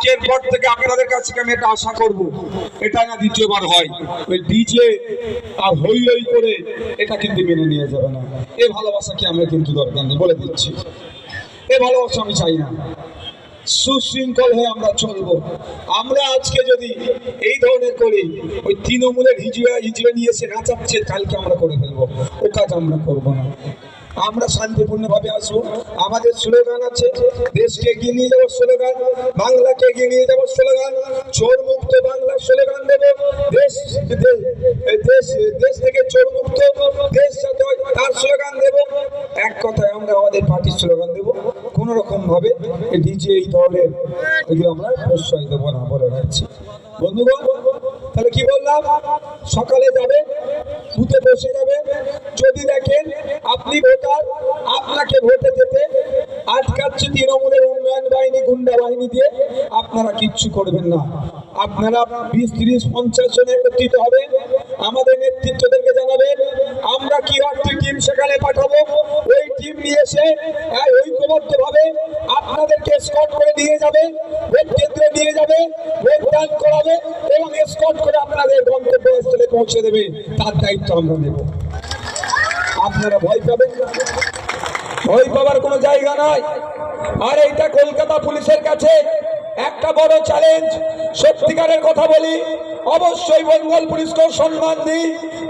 আজকের পর থেকে আপনাদের কাছে আমি এটা আশা করব। এটা না দ্বিতীয়বার হয়। ওই ডিজে আর হই হই করে এটা কিন্তু মেনে নিয়ে যাবে না। এ ভালোবাসা ভালোবাসাকে আমরা কিন্তু দরকার নেই, বলে দিচ্ছি। এই ভালোবাসা আমি চাই না। সুশৃঙ্খল হয়ে আমরা চলবো। আমরা আজকে যদি এই ধরনের করি, ওই তৃণমূলের হিজড়ে হিজড়ে নিয়ে এসে নাচাচ্ছে কালকে আমরা করে ফেলব? ও কাজ আমরা করব না। আমরা শান্তিপূর্ণভাবে আসব। আমাদের স্লোগান আছে, দেশকে এগিয়ে নিয়ে যাব স্লোগান, বাংলাকে এগিয়ে নিয়ে যাব স্লোগান চোর মুক্ত বাংলার স্লোগান দেবো। দেশ দেশ দেশ থেকে চোর মুক্ত দেশ যাতে হয় তার স্লোগান দেবো। এক কথায় আমরা আমাদের পার্টির স্লোগান দেবো। কোনো রকম ভাবে ডিজে এই ধরনের এগুলো আমরা প্রশ্রয় দেবো না বলে রাখছি বন্ধুগণ তাহলে কি বললাম? সকালে যাবে, বুথে বসে যাবে। যদি দেখেন আপনি ভোটার, আপনাকে ভোটে যেতে আটকাচ্ছে তৃণমূলের উন্নয়ন বাহিনী, গুন্ডা বাহিনী দিয়ে, আপনারা কিচ্ছু করবেন না। আপনারা বিশ তিরিশ, পঞ্চাশ জনে একত্রিত হবে। আমাদের নেতৃত্বদেরকে জানাবেন, আমরা কি একটি টিম সেখানে পাঠাবো? ওই টিম নিয়ে এসে এই ঐক্যবদ্ধ ভাবে আপনাদেরকে স্কট করে নিয়ে যাবে, ভোট কেন্দ্রে নিয়ে যাবে ভোট দান করাবে এবং স্কট করে আপনাদের গন্তব্যস্থলে পৌঁছে দেবে। তার দায়িত্ব আমরা নেব। আপনারা ভয় পাবেন ভয় পাবার কোনো জায়গা নয় আর এইটা কলকাতা পুলিশের কাছে একটা বড় চ্যালেঞ্জ সত্যিকারের কথা বলি অবশ্যই বেঙ্গল পুলিশকেও সম্মান দিই,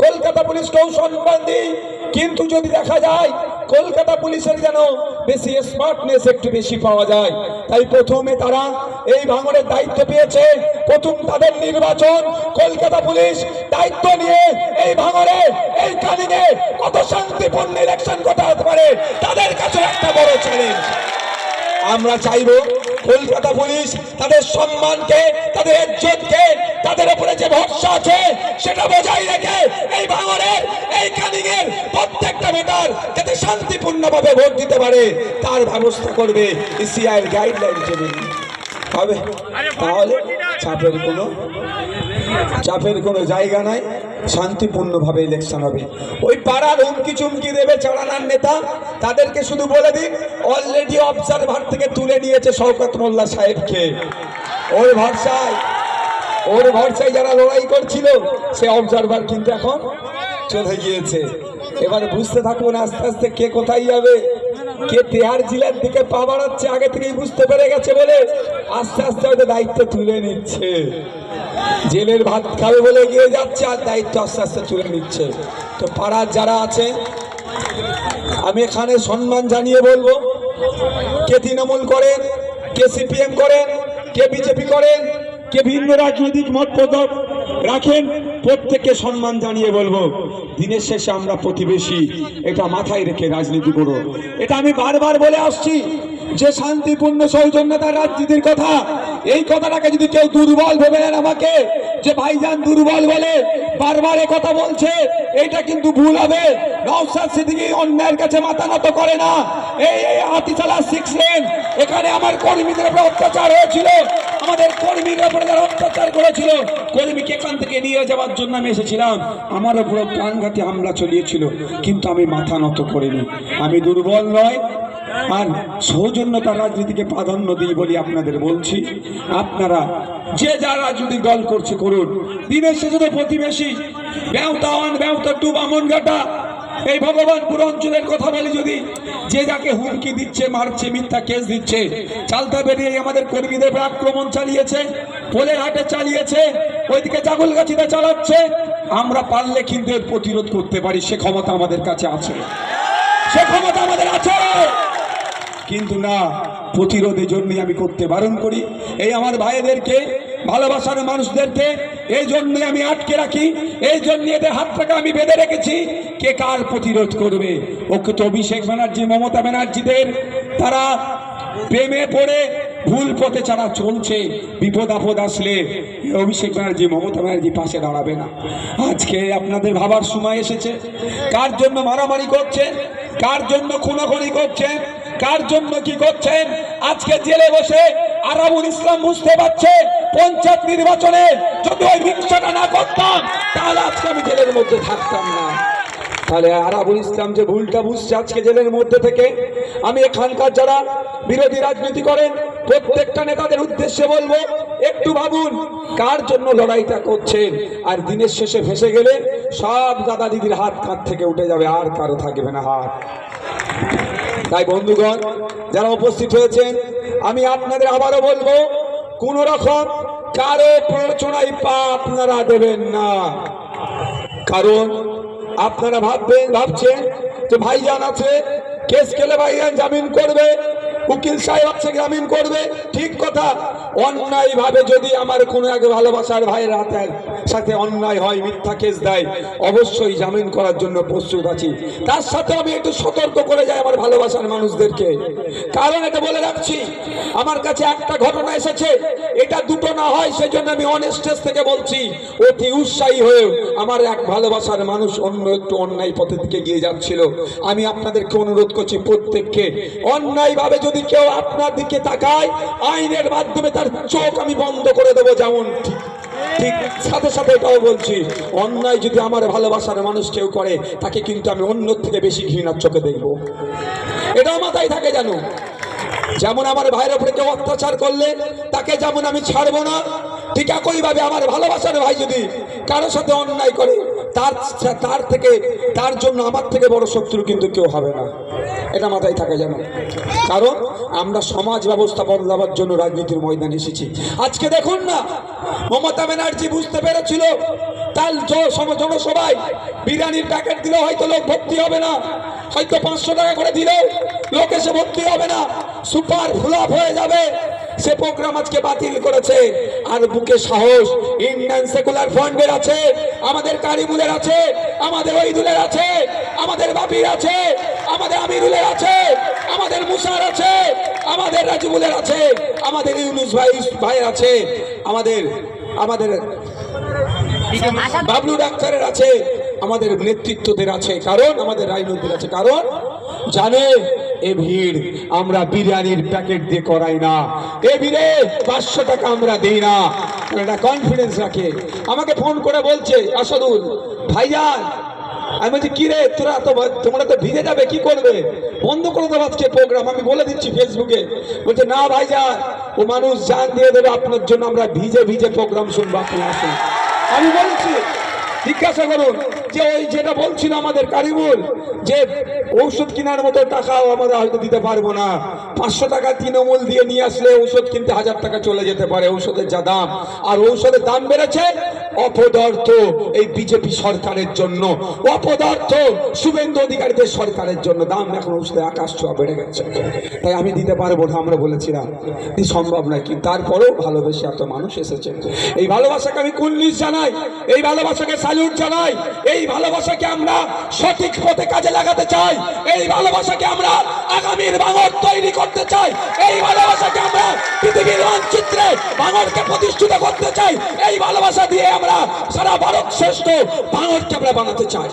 কলকাতা পুলিশকেও সম্মান দিই। কিন্তু যদি দেখা যায় কলকাতা পুলিশের যেন বেশি স্মার্টনেস একটু বেশি পাওয়া যায়, তাই প্রথমে তারা এই ভাঙনের দায়িত্ব পেয়েছে। প্রথম তাদের নির্বাচন, কলকাতা পুলিশ দায়িত্ব নিয়ে এই ভাঙরে এই কালিনে কত শান্তিপূর্ণ ইলেকশন ঘটাতে পারে, তাদের কাছে একটা বড় চ্যালেঞ্জ আমরা চাইব কলকাতা পুলিশ তাদের সম্মানকে তাদের ইজ্জতকে তাদের উপরে যে ভরসা আছে সেটা বজায় রেখে এই ভাঙরের এই কানিংয়ের প্রত্যেকটা ভোটার যাতে শান্তিপূর্ণভাবে ভোট দিতে পারে তার ব্যবস্থা করবে ইসিআইয়ের গাইডলাইন হিসেবে হবে তাহলে চাপের কোনো চাপের কোনো জায়গা নাই, শান্তিপূর্ণভাবে ইলেকশন হবে। ওই পাড়ার হুমকি চুমকি দেবে চালানার নেতা, তাদেরকে শুধু বলে দিন অলরেডি অবজারভার থেকে তুলে নিয়েছে শওকত মোল্লা সাহেবকে। ওর ভরসায় ওর ভরসায় যারা লড়াই করছিল, সে অবজারভার কিন্তু এখন চলে গিয়েছে। এবার বুঝতে থাকুন আস্তে আস্তে কে কোথায় যাবে। কে তেহার জেলার দিকে পা বাড়াচ্ছে, আগে থেকেই বুঝতে পেরে গেছে বলে আস্তে আস্তে হয়তো দায়িত্ব তুলে নিচ্ছে। জেলের ভাত খাবে বলে গিয়ে যাচ্ছে, আর দায়িত্ব আস্তে আস্তে তুলে নিচ্ছে। তো পাড়ার যারা আছে, আমি এখানে সম্মান জানিয়ে বলব, কে তৃণমূল করেন, কে সিপিএম করেন, কে বিজেপি করেন, কে ভিন্ন রাজনৈতিক মত পদক রাখেন, প্রত্যেককে সম্মান জানিয়ে বলব, দিনের শেষে আমরা প্রতিবেশী, এটা মাথায় রেখে রাজনীতি করো। এটা আমি বারবার বলে আসছি, যে শান্তিপূর্ণ সৌজন্যতার রাজনীতির কথা, এই কথাটাকে যদি কেউ দুর্বল ভেবে নেন আমাকে যে ভাইজান দুর্বল বলে বারবার কথা বলছে এটা কিন্তু ভুল হবে। নওসাদ সিদ্দিকী অন্যায়ের কাছে মাথা নত করে না। এই এই হাতিচালা সিক্স এখানে আমার কর্মীদের উপর অত্যাচার হয়েছিল। আমাদের কর্মীর উপরে যারা অত্যাচার করেছিল, কর্মীকে এখান থেকে নিয়ে যাওয়ার জন্য আমি এসেছিলাম। আমার উপরে প্রাণঘাতী হামলা চলিয়েছিল, কিন্তু আমি মাথা নত করিনি। আমি দুর্বল নয় আর সৌজন্যতা রাজনীতিকে প্রাধান্য দিই বলি আপনাদের বলছি। আপনারা যে যারা যদি দল করছে করুন। দিনের শেষে তো প্রতিবেশী ব্যবতা ওয়ান ব্যবতা টু বামনঘাটা এই ভগবানপুর অঞ্চলের কথা বলি যদি, যে যাকে হুমকি দিচ্ছে, মারছে, মিথ্যা কেস দিচ্ছে, চালতা বেরিয়ে আমাদের কর্মীদের আক্রমণ চালিয়েছে পোলের হাটে চালিয়েছে, ওইদিকে জাগলগাছিতে চালাচ্ছে, আমরা পারলে কিন্তু এর প্রতিরোধ করতে পারি, সে ক্ষমতা আমাদের কাছে আছে। সে ক্ষমতা আমাদের আছে। কিন্তু না, প্রতিরোধের জন্যই আমি করতে বারণ করি। এই আমার ভাইদেরকে, ভালোবাসার মানুষদেরকে, এই জন্য আমি আটকে রাখি। এই জন্য এদের হাত থেকে আমি বেঁধে রেখেছি। কে কার প্রতিরোধ করবে? ওকে তো অভিষেক ব্যানার্জি, মমতা ব্যানার্জিদের তারা প্রেমে পড়ে ভুল পথে যারা চলছে। বিপদ আপদ আসলে অভিষেক ব্যানার্জি, মমতা ব্যানার্জি পাশে দাঁড়াবে না। আজকে আপনাদের ভাবার সময় এসেছে। কার জন্য মারামারি করছে? কার জন্য খুনাখুনি করছেন কার জন্য কি করছেন? আজকে জেলে বসে আরাবুল ইসলাম বুঝতে পারছে, পঞ্চায়েত নির্বাচনে যদি ওই হিংসাটা না করতাম, তাহলে আজকে আমি জেলের মধ্যে থাকতাম না। তাহলে আরাবুল ইসলাম যে ভুলটা বুঝছে আজকে জেলের মধ্যে থেকে, আমি এখানকার যারা বিরোধী রাজনীতি করেন, প্রত্যেকটা নেতাদের উদ্দেশ্যে বলব, একটু ভাবুন, কার জন্য লড়াইটা করছেন? আর দিনের শেষে ফেসে গেলে সব দাদা দিদির হাত কাঁধ থেকে উঠে যাবে, আর কারও থাকবে না হাত। তাই বন্ধুগণ, যারা উপস্থিত হয়েছেন, আমি আপনাদের আবারও বলব কোন রকম কারও প্ররোচনায় পা আপনারা দেবেন না। কারণ আপনারা ভাববেন, ভাবছেন যে ভাইজান আছে কেস খেলে ভাইজান জামিন করবে, উকিল সাহেব আছে, জামিন করবে, ঠিক কথা। অন্যায় ভাবে যদি আমার কোনো এক ভালোবাসার ভাইয়ের হাতে সাথে অন্যায় হয়, মিথ্যা কেস দেয়, অবশ্যই জামিন করার জন্য প্রস্তুত আছি। তার সাথে আমি একটু সতর্ক করে যাই আমার ভালোবাসার মানুষদেরকে। কারণ এটা বলে রাখছি, আমার কাছে একটা ঘটনা এসেছে, এটা দুটো না হয়, সেজন্য আমি অন স্টেজ থেকে বলছি, অতি উৎসাহী হয়ে আমার এক ভালোবাসার মানুষ অন্য একটু অন্যায় পথে দিকে গিয়ে যাচ্ছিল। আমি আপনাদেরকে অনুরোধ করছি, প্রত্যেককে অন্যায় ভাবে যদি কেউ আপনার দিকে তাকায়, আইনের মাধ্যমে তার চোখ আমি বন্ধ করে দেবো যেমন ঠিক। সাথে সাথে এটাও বলছি, অন্যায় যদি আমার ভালোবাসার মানুষ কেউ করে, তাকে কিন্তু আমি অন্য থেকে বেশি ঘৃণার চোখে দেখব। এটাও মাথায় থাকে জানো যেমন আমার ভাইয়ের উপরে কেউ অত্যাচার করলে, তাকে যেমন আমি ছাড়বো না, ঠিক একইভাবে আমার ভালোবাসার ভাই যদি কারও সাথে অন্যায় করে, তার তার থেকে, তার জন্য আমার থেকে বড় শত্রু কিন্তু কেউ হবে না। এটা মাথায় থাকে যেন। কারণ আমরা সমাজ ব্যবস্থা বদলাবার জন্য রাজনীতির ময়দানে এসেছি। আজকে দেখুন না, মমতা ব্যানার্জি বুঝতে পেরেছিল তার জনসভায় বিরিয়ানির প্যাকেট দিলে, হয়তো লোক ভর্তি হবে না, হয়তো পাঁচশো টাকা করে দিলেও লোক এসে ভর্তি হবে না, সুপার ফ্লপ হয়ে যাবে। সে প্রোগ্রাম আজকে বাতিল করেছে। আর বুকে সাহস ইন্ডিয়ান সেকুলার ফ্রন্টের আছে, আমাদের কারিমুলের আছে, আমাদের ওইদুলের আছে, আমাদের বাপির আছে আমাদের আমিরুলের আছে, আমাদের মুসার আছে, আমাদের রাজিবুলের আছে, আমাদের ইউনুস ভাই ভাইয়ের আছে, আমাদের আমাদের বাবলু ডাক্তারের আছে, আমাদের নেতৃত্বদের আছে, কারণ আমাদের রাজনৈতিক আছে, কারণ জানে, এ ভিড়, আমরা বিরিয়ানির প্যাকেট দিয়ে করাই না, এ ভিড়ে পাঁচশো টাকা আমরা দিই না কনফিডেন্স রাখে, আমাকে ফোন করে বলছে, আসাদুল, ভাইজান আমি বলছি কি রে তোরা তো তোমরা তো ভিজে যাবে, কি করবে? বন্ধ করে দেবো আজকে প্রোগ্রাম আমি বলে দিচ্ছি ফেসবুকে বলছে, না ভাই যা ও মানুষ জান দিয়ে দেবে, আপনার জন্য আমরা ভিজে ভিজে প্রোগ্রাম শুনব আপনি আসুন আমি বলছি, জিজ্ঞাসা করুন, যে ওই যেটা বলছিল আমাদের কারিমুল, যে ঔষধ কেনার মতো টাকাও আমরা হয়তো দিতে পারব না। পাঁচশো টাকা তৃণমূল দিয়ে নিয়ে আসলে ঔষধ কিনতে হাজার টাকা চলে যেতে পারে, ঔষধের যা দাম। আর ঔষধের দাম বেড়েছে অপদার্থ এই বিজেপি সরকারের জন্য। অপদার্থ শুভেন্দু অধিকারীদের সরকারের জন্য। দাম এখন ঔষধের আকাশ ছোঁয়া বেড়ে গেছে। তাই আমি দিতে পারব না, আমরা বলেছিলাম সম্ভব নয়, কিন্তু তারপরেও ভালোবেসে এত মানুষ এসেছে। এই ভালোবাসাকে আমি কুল্লিশ জানাই, এই ভালোবাসাকে স্যালুট জানাই, এই ভালোবাসাকে আমরা সঠিক পথে কাজে লাগাতে চাই, এই ভালোবাসাকে আমরা আগামীর বাঙর তৈরি করতে চাই, এই ভালোবাসাকে আমরা পৃথিবীর মানচিত্রে বাঙরকে প্রতিষ্ঠিত করতে চাই, এই ভালোবাসা দিয়ে আমরা সারা ভারত শ্রেষ্ঠ ভাঙরকে আমরা বানাতে চাই।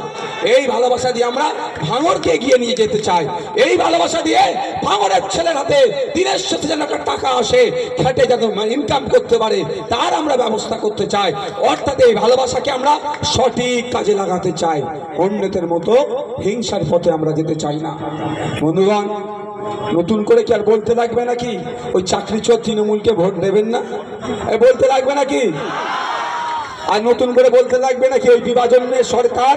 এই ভালোবাসা দিয়ে আমরা ভাঙরকে এগিয়ে নিয়ে যেতে চাই। এই ভালোবাসা দিয়ে ভাঙরের ছেলের হাতে দিনের সাথে যেন একটা টাকা আসে, খেটে যেন ইনকাম করতে পারে, তার আমরা ব্যবস্থা করতে চাই। অর্থাৎ এই ভালোবাসাকে আমরা সঠিক কাজে লাগাতে চাই। অন্যদের মতো হিংসার পথে আমরা যেতে চাই না। বন্ধুগণ, নতুন করে কি আর বলতে লাগবে নাকি? ওই চাকরি চোর তৃণমূলকে ভোট দেবেন না? বলতে লাগবে নাকি? আর নতুন করে বলতে লাগবে নাকি ওই বিভাজনের সরকার?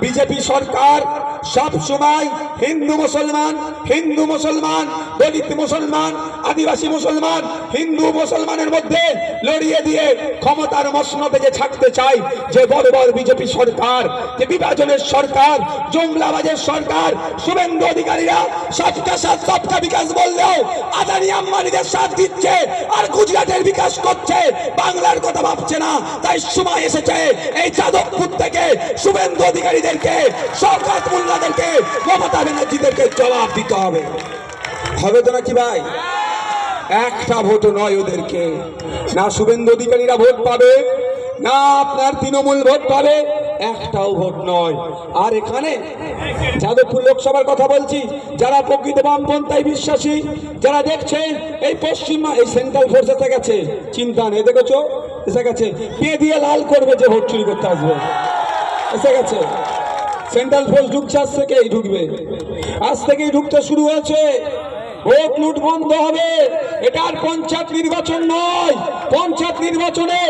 বিজেপি সরকার সব সময় হিন্দু মুসলমান হিন্দু মুসলমান দলিত মুসলমান, আদিবাসী মুসলমান, হিন্দু মুসলমানের মধ্যে লড়িয়ে দিয়ে ক্ষমতার মসনদে যে ছাড়তে চাই যে বড় বিজেপি সরকার, যে বিভাজনের সরকার জংলাবাজের সরকার, শুভেন্দু অধিকারীরা সবকা সাথ সবকা বিকাশ বললেও আদানি আম্বানিদের সাথ দিচ্ছে আর গুজরাটের বিকাশ করছে। বাংলার কথা ভাবছে না, তাই সময় এসেছে এই যাদবপুর থেকে শুভেন্দু অধিকারীদেরকে সরকার মোল্লাদেরকে, মমতা ব্যানার্জিদেরকে জবাব দিতে হবে। হবে তো নাকি ভাই? একটা ভোট নয় ওদেরকে। না শুভেন্দু অধিকারীরা ভোট পাবে, না আপনার তৃণমূল ভোট পাবে, একটাও ভোট নয়। আর এখানে যাদবপুর লোকসভার কথা বলছি, যারা প্রকৃত বামপন্থায় বিশ্বাসী, যারা দেখছেন এই পশ্চিমা, এই সেন্ট্রাল ফোর্স এসে গেছে, চিন্তা নেই, দেখেছ? এসে গেছে। কে দিয়ে লাল করবে যে ভোট চুরি করতে আসবে। এসে গেছে। সেন্ট্রাল ফোর্স ঢুকছে, আজ থেকেই ঢুকবে। আজ থেকেই ঢুকতে শুরু হয়েছে। ভোট লুট বন্ধ হবে। এটা আর পঞ্চায়েত নির্বাচন নয়। পঞ্চায়েত নির্বাচনে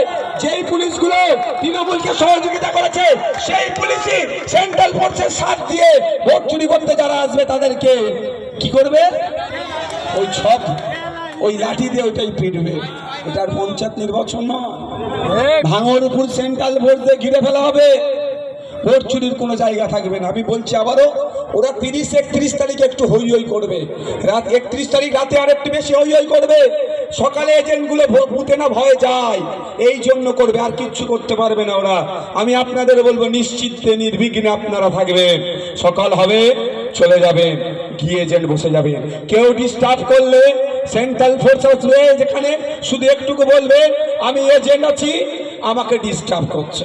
যেই পুলিশগুলো তৃণমূলকে সহযোগিতা করেছে সেই পুলিশই সেন্ট্রাল ফোর্সের সাথ দিয়ে ভোট চুরি করতে যারা আসবে তাদেরকে কি করবে? ওই সব ওই লাঠি দিয়ে ওইটাই পিটবে। এটার পঞ্চায়েত নির্বাচন নয়। ভাঙরপুর সেন্ট্রাল ভোট দিয়ে ঘিরে ফেলা হবে। ভোট চুরির কোনো জায়গা থাকবে না। আমি বলছি আবারও, ওরা তিরিশ, একত্রিশ তারিখে একটু হই হই করবে। রাত একত্রিশ তারিখ রাতে আর একটু বেশি হই হই করবে। সকালে এজেন্টগুলো ভোট বুথে না ভয়ে যায়। এই জন্য করবে, আর কিচ্ছু করতে পারবে না ওরা। আমি আপনাদের বলব, নিশ্চিন্তে, নির্বিঘ্নে আপনারা থাকবেন। সকাল হবে, চলে যাবেন, গিয়ে এজেন্ট বসে যাবেন। কেউ ডিস্টার্ব করলে সেন্ট্রাল ফোর্স আসবে যেখানে, শুধু একটুকু বলবে, আমি এজেন্ট আছি, আমাকে ডিস্টার্ব করছে।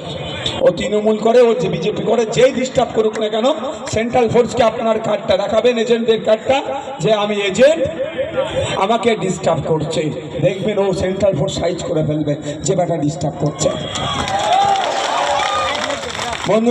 ও তৃণমূল করে, ও যে বিজেপি করে, যেই ডিস্টার্ব করুক না কেন সেন্ট্রাল ফোর্সকে আপনার কার্ডটা দেখাবেন এজেন্টদের কার্ডটা যে আমি এজেন্ট আমাকে ডিস্টার্ব করছে। দেখবেন ও সেন্ট্রাল ফোর্স সাইজ করে ফেলবে, যে ব্যাটা ডিস্টার্ব করছে। বন্ধু